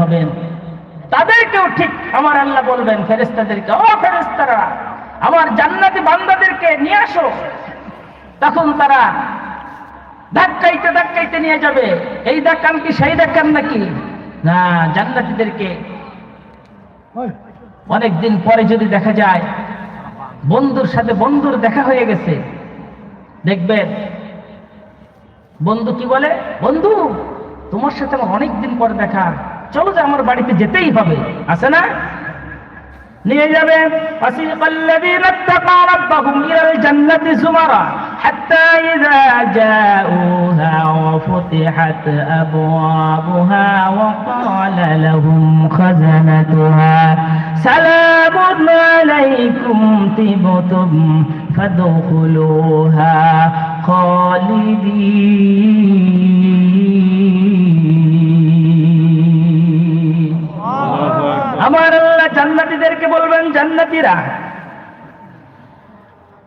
হবেন। তাদেরকেও ঠিক আমার আল্লাহ বলবেন ফেরেস্তাদেরকে ও ফেরেস্তারা আমার জান্নাতি বান্দাদেরকে নিয়ে আসো। তখন তারা ধাক্কাইতে ধাক্কাইতে নিয়ে যাবে এই ধাক্কান কি সেই ধাক্কান নাকি? না জান্নাতিদেরকে অনেকদিন পরে যদি দেখা যায় বন্ধুর সাথে বন্ধুর দেখা হয়ে গেছে দেখবেন বন্ধু কি বলে? বন্ধু তোমার সাথে আমার অনেকদিন পর দেখা। চলো যে আমার বাড়িতে যেতেই হবে আছে না নিয়ে যাবে فسيق الذين اتقوا ربهم إلى الجنة زمرا حتى إذا جاءوها وفتحت أبوابها وقال لهم خزنتها سلام عليكم طبتم فادخلوها خالدين জান্নাতীদেরকে বলবেন জান্নাতীরা।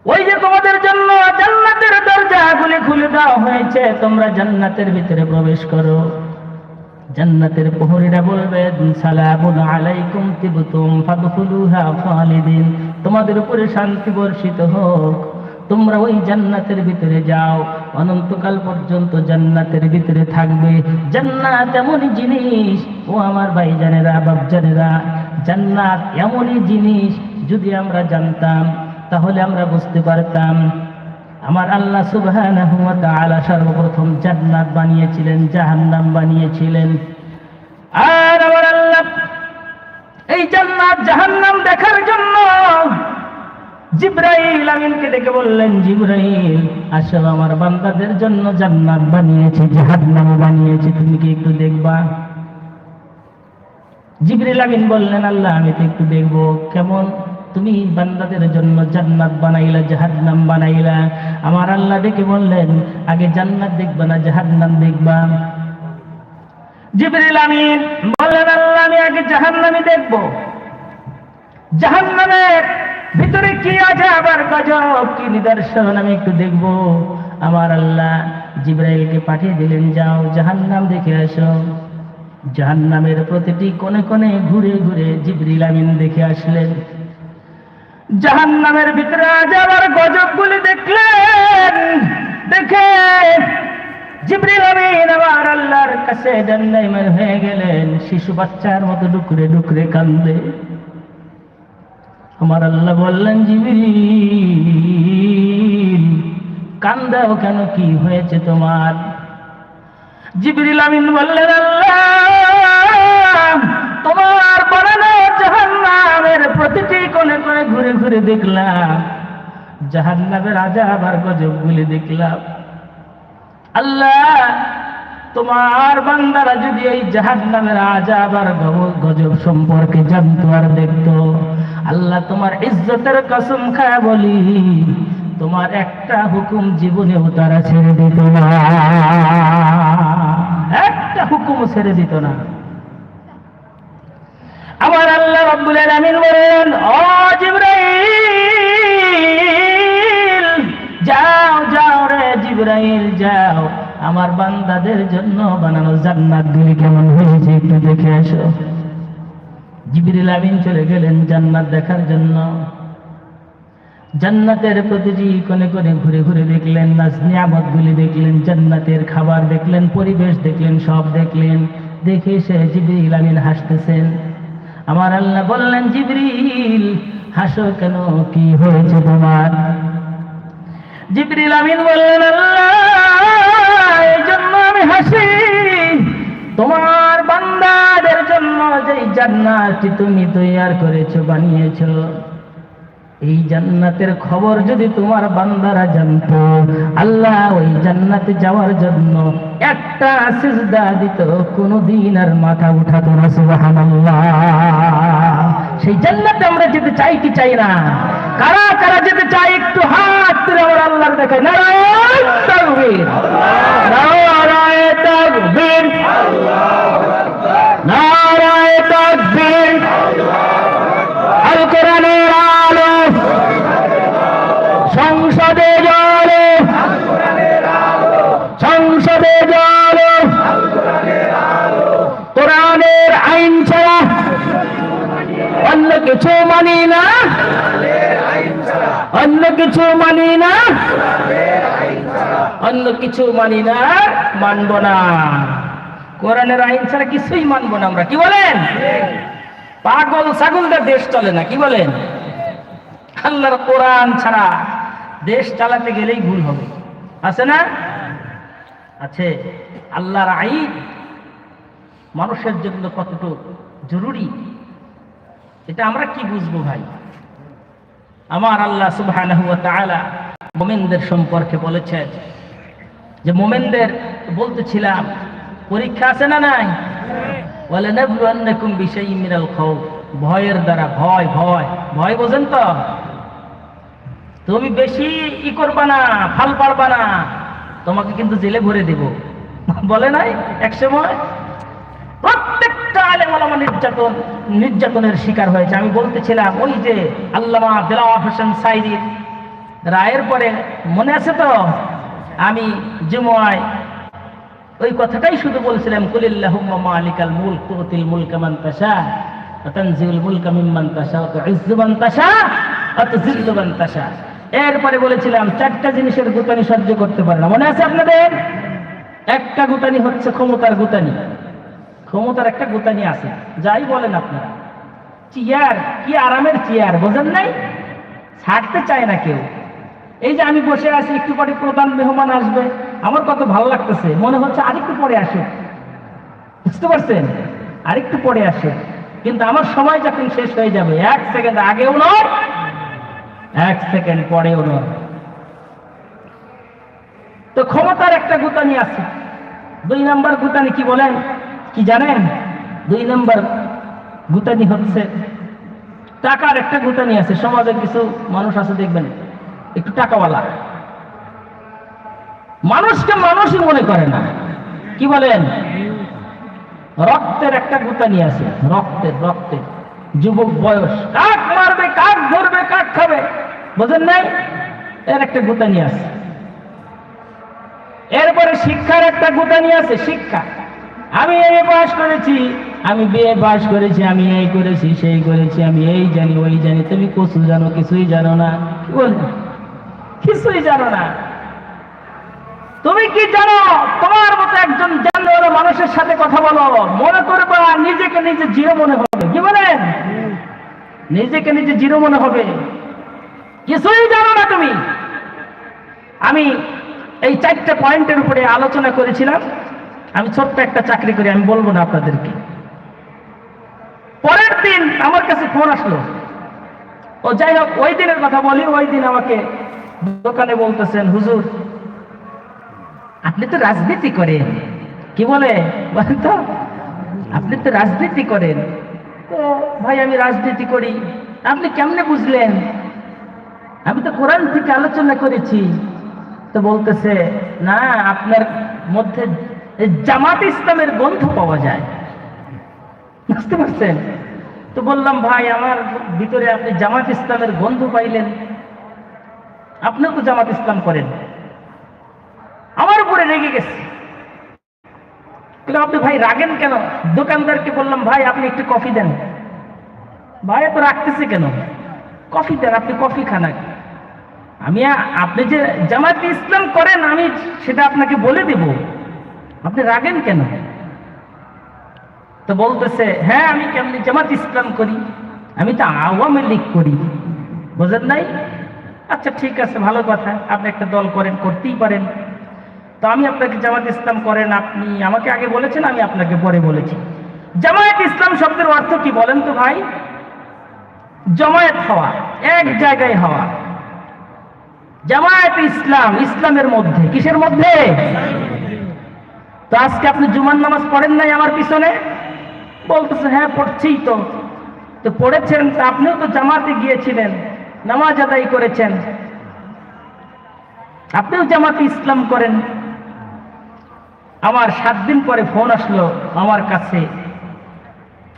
ওই যে তোমাদের জন্য জান্নাতের দরজাগুলি খুলে দেওয়া হয়েছে, তোমরা জান্নাতের ভিতরে প্রবেশ করো। জান্নাতের প্রহরীরা বলবেন সালামুন আলাইকুম তিবতুম ফাদখুলুহা খালিদিন। তোমাদের উপরে শান্তি বর্ষিত হোক। তোমরা ওই জান্নাতের ভিতরে যাও। অনন্তকাল পর্যন্ত জান্নাতের ভিতরে থাকবে। জান্নাত এমনই জিনিস। ও আমার ভাইজানেরা, বাপজানেরা জান্নাত এমনই জিনিস যদি আমরা জানতাম, তাহলে আমরা বুঝতে পারতাম। আমার আল্লাহ তাআলা সর্বপ্রথম জান্নাত বানিয়েছিলেন, জাহান্নাম বানিয়েছিলেন। আর আমার আল্লাহ এই জান্নাত জাহান্নাম দেখার জন্য জিব্রাইল আমিনকে ডেকে বললেন, জিব্রাইল, আসো আমার বান্দাদের জন্য জান্নাত বানিয়েছি, জাহান্নাম বানিয়েছি, তুমি কি একটু দেখবা? জিবরিল আমিন বললেন, আল্লাহ, আমি তো একটু দেখব। কেমন? তুমি বান্দাদের জন্য জান্নাত বানাইলা, জাহান্নাম বানাইলা। আমার আল্লাহ ডেকে বললেন, আগে জান্নাত দেখবা না, জাহান্নাম দেখবা। জিবরিল আমিন বললেন, আল্লাহ, আমি আগে জাহান্নামি দেখব। জাহান্নামের ভিতরে কি আছে আবার গজব, কি নিদর্শন, আমি একটু দেখব। আমার আল্লাহ জিব্রাইলকে পাঠিয়ে দিলেন, যাও জাহান্নাম দেখে আসো। জাহান্নামের প্রতিটি কোণে কোণে ঘুরে ঘুরে জিবরিল আমিন দেখে আসলেন। জাহান্নামের ভিতরে আবার গজবগুলি দেখলেন। দেখে জিবরিল আমিন আবার আল্লাহর কাছে জান্নাইমের হয়ে গেলেন। শিশু বাচ্চার মতো ডুকরে ডুকরে কান্দে আমার আল্লাহ বললেন, জিবরিল, কান্দাও কেন? কি হয়েছে তোমার? জিবরিল আমিন বললেন তোমার বানানো জাহান্নামের প্রতিটি কোণে কোণে ঘুরে ঘুরে দেখলাম। জাহান্নামের আজাব আর গজবগুলি দেখলাম। আল্লাহ, তোমার বান্দারা যদি এই জাহান্নামের আজাব আর গব- গজব সম্পর্কে জানতো আর দেখতো, আল্লাহ তোমার ইজ্জতের কসম খায় বলি। তোমার একটা হুকুম জীবনেও তারা ছেড়ে দিত না। একটা হুকুম ছেড়ে দিত না। আমার আল্লাহ রব্বুল আলামিন বলেন ও জিবরাইল, যাও যাও রে জিবরাইল, যাও। আমার বান্দাদের জন্য বানানো জান্নাত গুলি কেমন হয়েছে একটু দেখে আসো জিবরিল আমিন চলে গেলেন জান্নাত দেখার জন্য। জান্নাতের প্রতিটি কোণে কোণে ঘুরে ঘুরে দেখলেন নাজ নিয়ামত গুলি দেখলেন, জান্নাতের খাবার দেখলেন, পরিবেশ দেখলেন, সব দেখলেন। দেখে সে জিবরিল আমিন হাসতেছেন। আমার আল্লাহ বললেন, জিবরিল, হাসো কেন? কি হয়েছে তোমার? জিবরিল আমিন বললেন, আল্লাহ, এই জন্য আমি হাসি। তোমার বান্দাদের জন্য যে জান্নাতটি তুমি তৈয়ার করেছ, বানিয়েছো এই জান্নাতের খবর যদি তোমার বান্দারা জানত, আল্লাহ ওই জান্নাতে যাওয়ার জন্য একটা সিজদা দিত, কোনদিন আর মাথা উঠাতো না, সুবহানাল্লাহ। সেই জান্নাতে আমরা যেতে চাই কি চাই না? কারা কারা যেতে চাই একটু হাত তুলে আমার আল্লাহর দেখায়, নারায়ণ! মানি না? অন্য কিছু মানি না? অন্য কিছু মানি না, মানব না। কোরআনের আইন ছাড়া কিছুই মানবো না আমরা। কি বলেন? পাগল, ছাগলদের দেশ চলে না, কি বলেন? আল্লাহর কোরআন ছাড়া দেশ চালাতে গেলেই ভুল হবে। আছে না? আছে। আল্লাহর আইন মানুষের জন্য কতটুকু জরুরি? এটা আমরা কি বুঝব ভাই? আমার আল্লাহ তাআলা মুমিনদের সম্পর্কে বলেছেন যে মুমিনদের বলতেছিলাম, পরীক্ষা আছে না নাই? বলে নাবলুয়ান্নাকুম বিশাইইম মিনাল খাউফ। ভয়ের দ্বারা ভয় ভয় ভয় বোঝেন তো? তুমি বেশি ই করবা না, ফাল পারবা না। তোমাকে কিন্তু জেলে ভরে দেব। বলে নাই এক সময়? প্রত্যেকটা আলেম ওলামা নির্যাতন নির্যাতনের শিকার হয়েছে। আমি বলতেছিলাম, ওই যে আল্লামা দেলাওয়ার হোসেন সাইদির রায়ের পরে মনে আছে তো? আমি জুমুয়ায় ওই কথাটাই শুধু বলছিলাম, কুলিল্লাহুম্মা মালিকাল মুলক, তুতিল মুলকা মান তাশা, ওয়া তানজিউল মুলকা মিম্মান তাশা, ওয়া তুইজ্জু মান তাশা, ওয়া তুযিল্লু মান তাশা। এরপরে বলেছিলাম, চারটা জিনিসের গুতানি সহ্য করতে পারে না। মনে আছে আপনাদের? একটা গুতানি হচ্ছে ক্ষমতার গুতানি। ক্ষমতার একটা গুতানি আছে যাই বলেন আপনারা। চেয়ার, কি আরামের চেয়ার, বোঝেন নাই? ছাড়তে চায় না কেউ। এই যে আমি বসে আছি, একটু পরে প্রধান মেহমান আসবে। আমার কত ভালো লাগতেছে। মনে হচ্ছে আরেকটু পরে আসে। বুঝতে পারছেন? আরেকটু পরে আসে। কিন্তু আমার সময় যখন শেষ হয়ে যাবে, এক সেকেন্ড আগেও নয়, এক সেকেন্ড পরেও নয়। তো ক্ষমতার একটা গুতানি আছে দুই নাম্বার গুতানি কি বলেন? কি জানেন? দুই নম্বর গুতানি হচ্ছে টাকার একটা গুতানি আছে, সমাজের কিছু মানুষ আছে, দেখবেন, একটু টাকাওয়ালা। মানুষকে মানুষই মনে করে না। কি বলেন? রক্তের একটা গুতানি আছে রক্তের রক্তের যুবক বয়স, কাক মারবে, কাক ধরবে, কাক খাবে, বোঝেন নাই? এর একটা গুতানি আছে। এরপরে শিক্ষার একটা গুতানি আছে, শিক্ষা। আমি এ পাস করেছি, আমি বিয়ে পাস করেছি, আমি এই করেছি, সেই করেছি, আমি এই জানি, ওই জানি, তুমি কচু জানো, কিছুই জানো না। কি কিছুই জানো না। তুমি কি জানো? তোমার মতো একজন জানলে মানুষের সাথে কথা বলো। মনে করবা নিজেকে নিজে জিরো মনে হবে। কি বলেন নিজেকে নিজে জিরো মনে হবে। কিছুই জানো না তুমি। আমি এই চারটা পয়েন্টের উপরে আলোচনা করেছিলাম। আমি ছোট্ট একটা চাকরি করি, আমি বলব না আপনাদেরকে। পরের দিন আমার কাছে ফোন আসলো। ও যাই হোক, ওই দিনের কথা বলি, ওই দিন আমাকে দোকানে বলতেছেন, হুজুর, আপনি তো রাজনীতি করেন। কি বলে? বলেন তো, আপনি তো রাজনীতি করেন। তো, ভাই, আমি রাজনীতি করি। আপনি কেমনে বুঝলেন? আমি তো কোরআন থেকে আলোচনা করেছি। তো বলতেছে, না, আপনার মধ্যে জামাত ইসলামের গন্ধ পাওয়া যায়। বুঝতে পারছেন? তো বললাম, ভাই, আমার ভিতরে আপনি জামাত ইসলামের গন্ধ পাইলেন। আপনিও তো জামাত ইসলাম করেন। আমার উপরে রেগে গেছে। কিন্তু আপনি ভাই রাগেন কেন? দোকানদারকে বললাম, ভাই, আপনি একটু কফি দেন। ভাই তো রাখতেছে কেন? কফি দেন, আপনি কফি খান আমি, আপনি যে জামাত ইসলাম করেন, আমি সেটা আপনাকে বলে দেব। আপনি রাগেন কেন? তো বলতেছে হ্যাঁ আমি কেমনি জামাত ইসলাম করি, আমি তো আওয়ামী লীগ করি। বোঝেন নাই? আচ্ছা ঠিক আছে, ভালো কথা, আপনি একটা দল করেন, করতেই পারেন। তো আমি আপনাকে জামাত ইসলাম করেন, আপনি আমাকে আগে বলেছেন, আমি আপনাকে পরে বলেছি। জামায়াত ইসলাম শব্দের অর্থ কি বলেন তো ভাই? জমায়েত হওয়া, এক জায়গায় হওয়া। জামায়াত ইসলাম, ইসলামের মধ্যে, কিসের মধ্যে? তো আজকে আপনি জুমার নামাজ পড়েন নাই আমার পিছনে? বলতেছে হ্যাঁ পড়ছি তো। তো পড়েছেন আপনিও তো জামাতে গিয়েছিলেন, নামাজ আদায় করেছেন। আপনিও জামাতে ইসলাম করেন। আমার সাত দিন পরে ফোন আসলো আমার কাছে।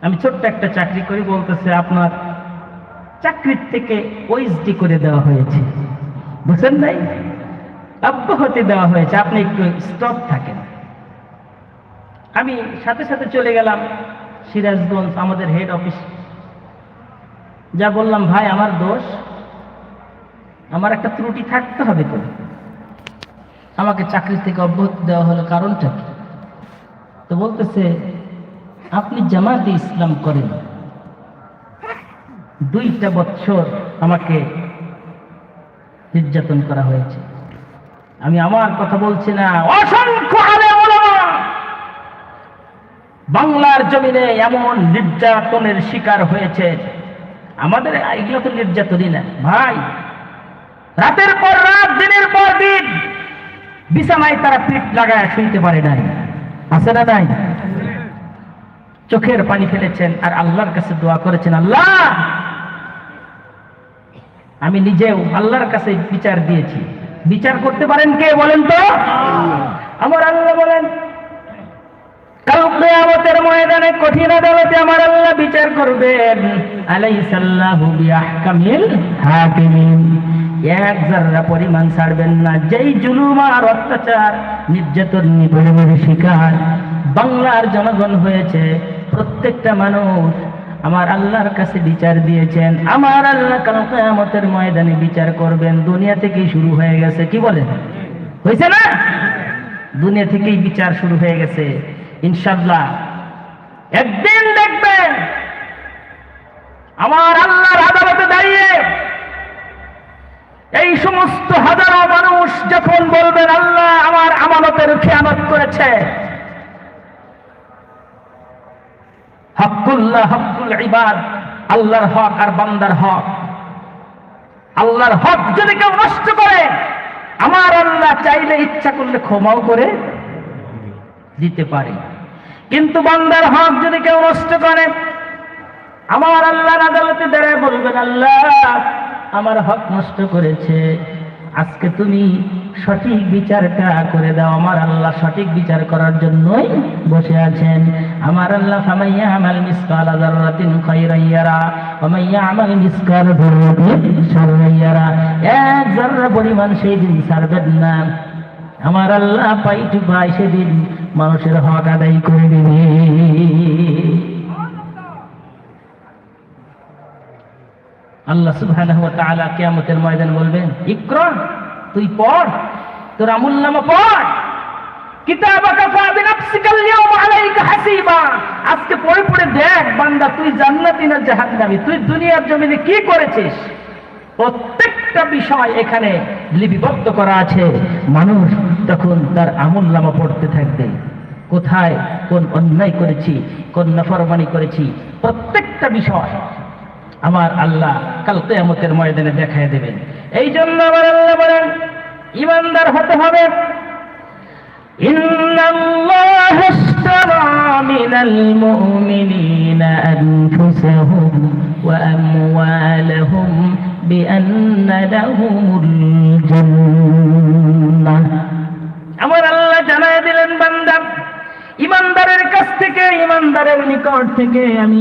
আমি ছোট্ট একটা চাকরি করি, বলতেছে, আপনার চাকরির থেকে ওইসডি করে দেওয়া হয়েছে। বুঝলেন নাই? অব্যাহতি দেওয়া হয়েছে। আপনি একটু স্টপ থাকেন। আমি সাথে সাথে চলে গেলাম সিরাজগঞ্জ, আমাদের হেড অফিস যা বললাম, ভাই, আমার দোষ। আমার একটা ত্রুটি থাকতে হবে তো। আমাকে চাকরি থেকে অব্যাহতি দেওয়া হলো কারণটা কি? তো বলতেছে, আপনি জামাতে ইসলাম করেন। দুইটা বছর আমাকে নির্যাতন করা হয়েছে। আমি আমার কথা বলছি না। অসংখ্য বাংলার জমিনে এমন নির্যাতনের শিকার হয়েছে। আমাদের এগুলো তো নির্যাতনই না। ভাই, রাতের পর রাত, দিনের পর দিন বিছানায় তারা পিঠ লাগায় শুনতে পারে নাই। আছে না নাই? চোখের পানি ফেলেছেন আর আল্লাহর কাছে দোয়া করেছেন, আল্লাহ, আমি নিজেও আল্লাহর কাছে বিচার দিয়েছি। বিচার করতে পারেন কে বলেন তো? আমার আল্লাহ বলেন। ময়দানে কঠিন আদালতে আমার আল্লাহ বিচার করবেন। এক জাররা পরিমাণ ছাড়বেন না। যেই অত্যাচার, নির্যাতন শিকার বাংলার জনগণ হয়েছে। প্রত্যেকটা মানুষ আমার আল্লাহর কাছে বিচার দিয়েছেন। আমার আল্লাহ কাল ময়দানে বিচার করবেন। দুনিয়া থেকেই শুরু হয়ে গেছে। কি বলেন? হয়েছে না? দুনিয়া থেকেই বিচার শুরু হয়ে গেছে। ইনশাল্লাহ একদিন দেখবেন আমার আল্লাহর আদালতে দাঁড়িয়ে এই সমস্ত হাজারো মানুষ যখন বলবেন, আল্লাহ আমার আমানতের খেয়ানত করেছে। হকুল্লাহ হকুল ইবাদ, আল্লাহর হক আর বান্দার হক। আল্লাহর হক যদি কেউ নষ্ট করে, আমার আল্লাহ চাইলে ইচ্ছা করলে ক্ষমাও করে দিতে পারে। কিন্তু বান্দার হক যদি কেউ নষ্ট করে, আমার আল্লাহর আদালতে দাঁড়ায় বলবেন, আল্লাহ, আমার হক নষ্ট করেছে। আজকে তুমি সঠিক বিচারটা করে দাও। আমার আল্লাহ সঠিক বিচার করার জন্যই বসে আছেন। আমার আল্লাহ, ফামাইয়া আমাল মিসকাল যাররাতিন খায়রান ইয়ারা আমাল মিসকাল শাররান এক যাররা পরিমাণ সেই দিন ছাড়বেন না। আমার আল্লাহ পাই টু পাই সেদিন মানুষের হক আদায় করে দেবে। আল্লাহ সুবহানাহু কিয়ামতের ময়দান বলবেন, ইকরা, তুই পড়, তোর হাসিবা। আজকে পড়ে দেখ বান্দা, তুই জান্নাতি না জাহান্নামী? তুই দুনিয়ার জমিনে কি করেছিস? প্রত্যেকটা বিষয় এখানে লিপিবদ্ধ করা আছে মানুষ তখন তার আমল নামা পড়তে থাকবে কোথায় কোন অন্যায় করেছি কোন নাফরমানি করেছি প্রত্যেকটা বিষয় আমার আল্লাহ কাল কেয়ামতের ময়দানে দেখায় দেবেন এই জন্য আমার আল্লাহ বলেন ইমানদার হতে হবে إن الله اشترى من المؤمنين أنفسهم وأموالهم بأن لهم الجنة আমার আল্লাহ জানায় দিলেন বান্দা ইমানদারের কাছ থেকে ইমানদারের নিকট থেকে আমি